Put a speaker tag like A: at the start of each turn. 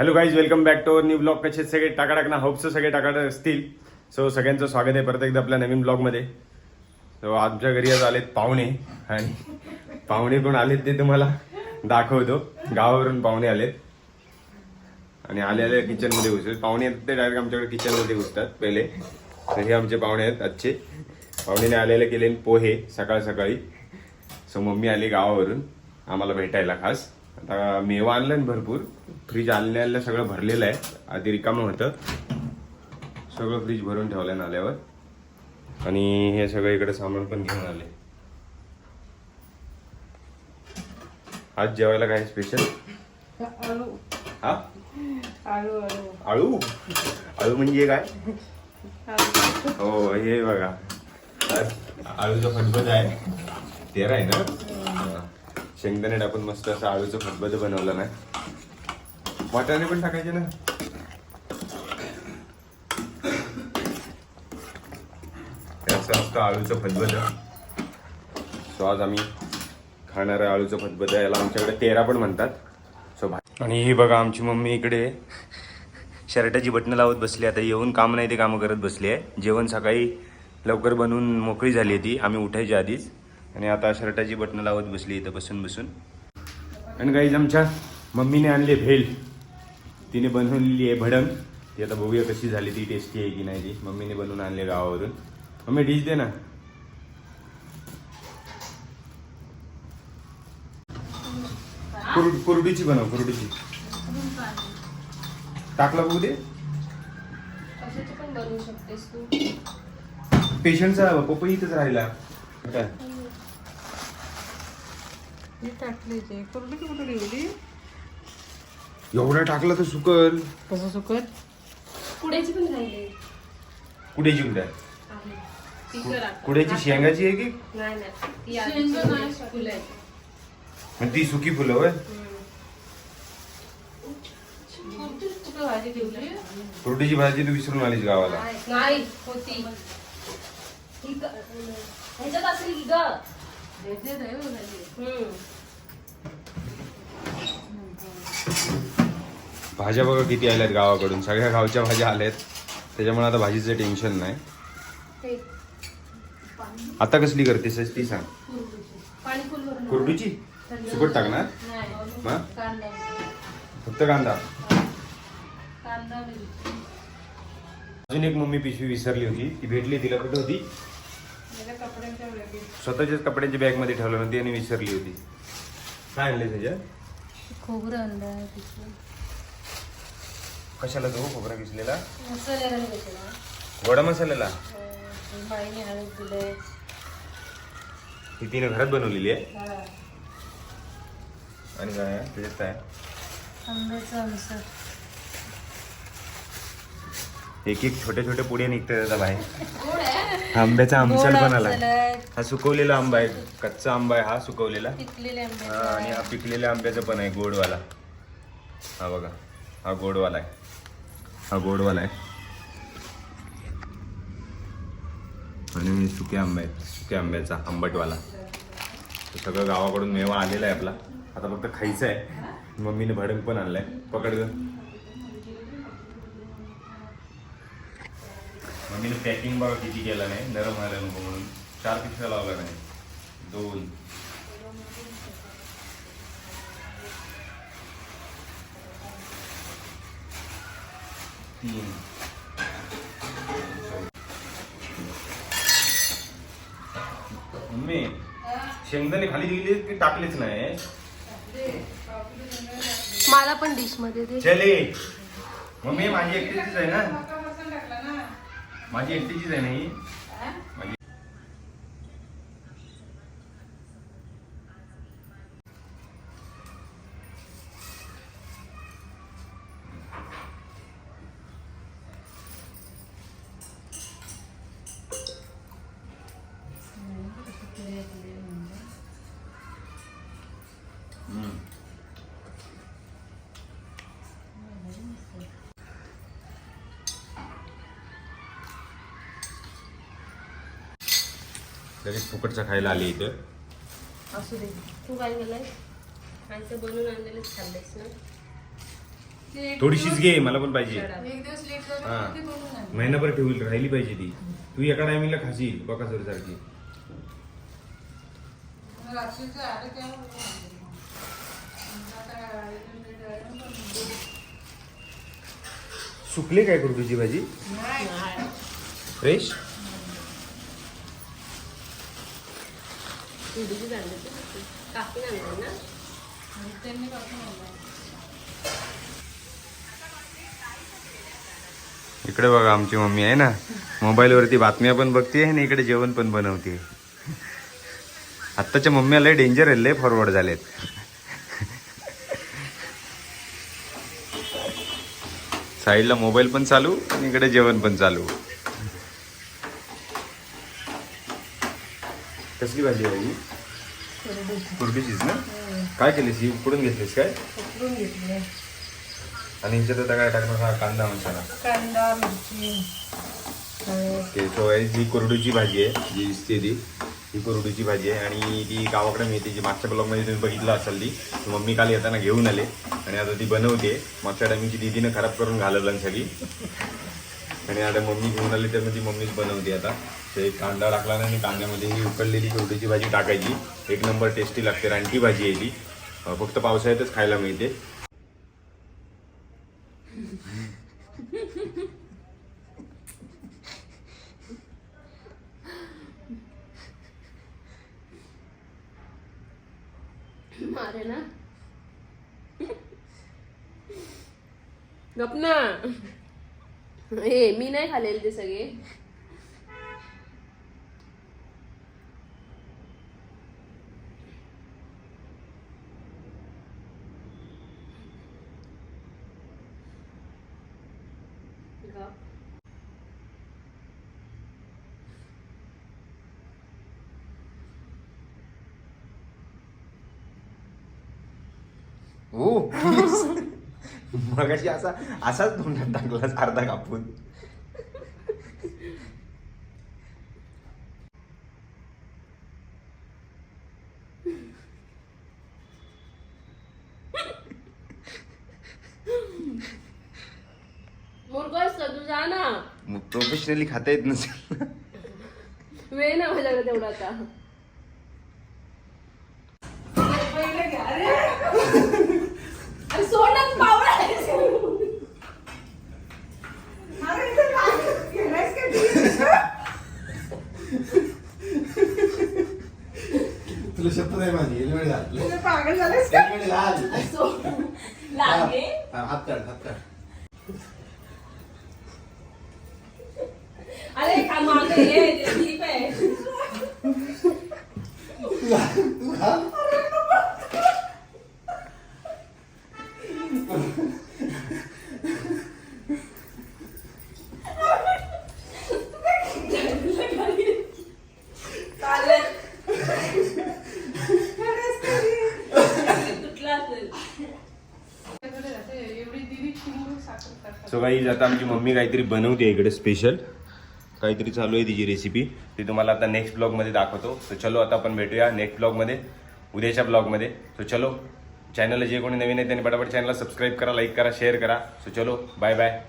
A: Hello guys welcome back to new blog कसे सगळे टाकाटाक ना होप्स सगळे टाकाटाक असतील. सो सगळ्यांचं स्वागत आहे परत एकदा आपल्या नवीन ब्लॉगमध्ये सो आमच्या घरी आज आलेत पाहुणे आणि पाहुणे कोण आलेत ते तुम्हाला दाखवतो. गावावरून पाहुणे आलेत. आणि आले आले किचनमध्ये घुसले. पाहुणे आहेत ते डायरेक्ट आमच्याकडे किचनमध्ये घुसतात पहिले. तर हे आमचे पाहुणे आहेत आजचे. पाहुणेने आलेले केले पोहे सकाळ सकाळी. सो मम्मी आली गावावरून. आम्हाला भेटायला खास. आता मेवा आणलाय ना भरपूर. फ्रीज आणलेलं सगळं भरलेलं आहे. आधी रिकामं होतं. सगळं फ्रीज भरून ठेवलंय ना आल्यावर आणि हे सगळं इकडे सामान पण घेऊन आले. आज जेवायला काय स्पेशल
B: आळू.
A: हा?
B: आळू आळू.
A: म्हणजे काय? हो हे बघा. आज आळूचं फटबद आहे. तेरा आहे ना. शेंगदाणे टाकून मस्त असं आळूचं फटबद बनवलं ना. वाटाणे पण टाकायचे ना. असं असतं आळूचं फतबद सो आज आम्ही खाणार आळूचं फतबद याला आमच्याकडे तेरा पण म्हणतात. सो भा- आणि ही बघा आमची मम्मी इकडे शर्टाची बटणं लावत बसली आता येऊन काम नाही ते कामं करत बसली आहे. जेवण सकाळी लवकर बनवून मोकळी झाली ती आम्ही उठायच्या आधीच. आणि आता शर्टाची बटणं लावत बसली इथं बसून बसून. आणि काही आमच्या मम्मीने आणली भेल. तिने बनवलेली आहे भडंग. ती आता बघूया कशी झाली ती टेस्टी आहे की नाही ती. मम्मीने बनवून आणली गावावरून. मम्मी डिश दे ना. कुरड कुरडीची बनव कुरडीची. टाकला बघू दे.
B: कशाची पण बनवू शकतेस तू.
A: पेशंटचा पपई इथंच राहिला. काय?
B: मी टाकले ते कुरडी की कुठे ठेवली?
A: एवढा टाकला तर सुकल.
B: कसं सुकत कुड्याची पण राहिली
A: कुडेची कुड्या
B: आहे? ती करा
A: कुड्याची शेंगाची आहे की?
B: नाही नाही. ती फुलं आहेत.
A: आणि ती सुकी फुलं होय?
B: कुठं भाजी ठेवली?
A: कुरडीची भाजी तू विसरून आलीस गावाला.
B: नाही होती.
C: ग- ह्याच्यात असेल की ग?
B: हम्म.
A: भाज्या बघा किती आल्यात गावाकडून. सगळ्या गावच्या भाज्या आल्यात. त्याच्यामुळे आता भाजीचं टेन्शन नाही. आता कसली करतेस ती सांग. कुरडूची? सुकट टाकणार? फक्त कांदा. अजून एक मम्मी पिशवी विसरली होती. ती भेटली तिला कुठे होती? स्वतःच्याच कपड्यांच्या बॅगमध्ये ठेवलं नव्हती आणि विसरली होती. काय आणले त्याच्यात
B: खोबरं आणलं
A: कशाला तो खोबरा किसलेला?
B: मसाल्याला घेतला
A: गोडा मसाल्याला?
B: हळद दिलंय.
A: ही तिने घरात बनवलेली आहे?
B: हा.
A: आणि काय आहे? त्याच्यात काय? आहे?
B: आंब्याचं आमचं
A: एक एक छोटे छोटे पुढे निघतात आता बाहेर. आंब्याचा आमचल पण आला. हा सुकवलेला आंबा आहे. कच्चा आंबा आहे हा सुकवलेला. हा आणि हा पिकलेल्या आंब्याचा पण आहे गोडवाला. हा बघा हा गोडवाला आहे. हा गोडवाला आहे. आणि सुके आंबे आहेत सुक्या आंब्याचा आंबटवाला. सगळं गावाकडून मेवा आलेला आहे आपला. आता फक्त खायचं आहे. मम्मीने भडंग पण आणलाय. पकड मम्मीने पॅकिंग बघा किती केलं नाही. नरम व्हायला नको म्हणून. चार पिशव्या लावला नाही? दोन. तीन. मम्मी शेंगदाणे खाली दिले की टाकलेच नाही?
B: मला पण डिशमध्ये दे.
A: चले. मम्मी माझी एकटीचीच आहे ना? माझी एकटीचीच आहे नाही माझी 음. लगेच फुकटचं खायला आली इथं.
C: असू दे.
B: तू काय केलंय? बनवून आणलेलंच खाल्लंयस ना?
A: थोडीशीच घे मला पण पाहिजे.
C: एक दिवस लेट झालं
A: हा.
C: तर ते बनवून आण.
A: महिनाभर ठेवली राहिली पाहिजे ती. तू एका टायमिंगला खाशील बकासोरी सारखी.
C: मग रात्रीचं आलं तेव्हा बनवून आणलं. आता इथून लेट झालं ना पण.
A: सुकली काय करू तुझी भाजी? फ्रेश?
B: तुझीच आणलं काकी आणलं ना.
C: आणि त्यांनी पाठवून आणलं.
A: इकडे बघा आमची मम्मी आहे ना. मोबाईल वरती बातम्या पण बघते आणि इकडे जेवण पण बनवते आत्ताच्या मम्मी लय डेंजर आहे लय फॉरवर्ड झालेत. साईडला मोबाईल पण चालू आणि इकडे जेवण पण चालू. कसली भाजी आहे ही? कुरडीचीच ना? काय केलीस ही? उकडून घेतलीस काय?
C: उकडून घेतले.
A: आणि हिच्यात आता काय टाकणार हा कांदा मसाला?
C: कांदा मिरची.
A: ते तो आहे जी कोरडूची भाजी आहे जी दिसते ती ही कोरडूची भाजी आहे. आणि ती गावाकडे मिळते जी मागच्या ब्लॉगमध्ये तुम्ही बघितलं असाल ती ती मम्मी काल येताना घेऊन आले. आणि आता ती बनवते. मागच्या टायमिंगची दीदीनं खराब करून घालवलं सगळी. आणि आता मम्मी घेऊन आली तर माझी ती मम्मीच बनवते आता. ते कांदा टाकला ना आणि कांद्यामध्ये ही उकडलेली कोरडूची भाजी टाकायची. एक नंबर टेस्टी लागते रानटी भाजी आहे ती फक्त पावसाळ्यातच खायला मिळते.
B: मारे ना. हे मी नाही खाल्लेले ते सगळे गप.
A: हो मगाशी असा असाच तोंडात टाकलास अर्धा कापून. प्रोफेशनली खाता येत नसेल.
B: वेळ ना माझ्याकडे तेवढा आता.
C: अरे सोड ना, तू बावळा आहेस. अरे इथे काय केलंयस का तू?
D: तुला शपथ आहे माझी वेळ झाली.
C: तुला पागल झालायस का?
B: लागे.
D: हा, हात काढ हात काढ.
B: अरे का मागे ये ते जीप आहे.
D: तू
A: सो काही आता आमची मम्मी काहीतरी बनवते इकडे स्पेशल काहीतरी चालू आहे तिची रेसिपी ती तुम्हाला आता नेक्स्ट ब्लॉगमध्ये दाखवतो. सो चलो आता आपण भेटूया नेक्स्ट ब्लॉगमध्ये उद्याच्या ब्लॉगमध्ये सो चलो चॅनलला जे कोणी नवीन आहे त्यांनी पटापट चॅनलला सबस्क्राईब करा लाईक करा शेअर करा. सो चलो बाय बाय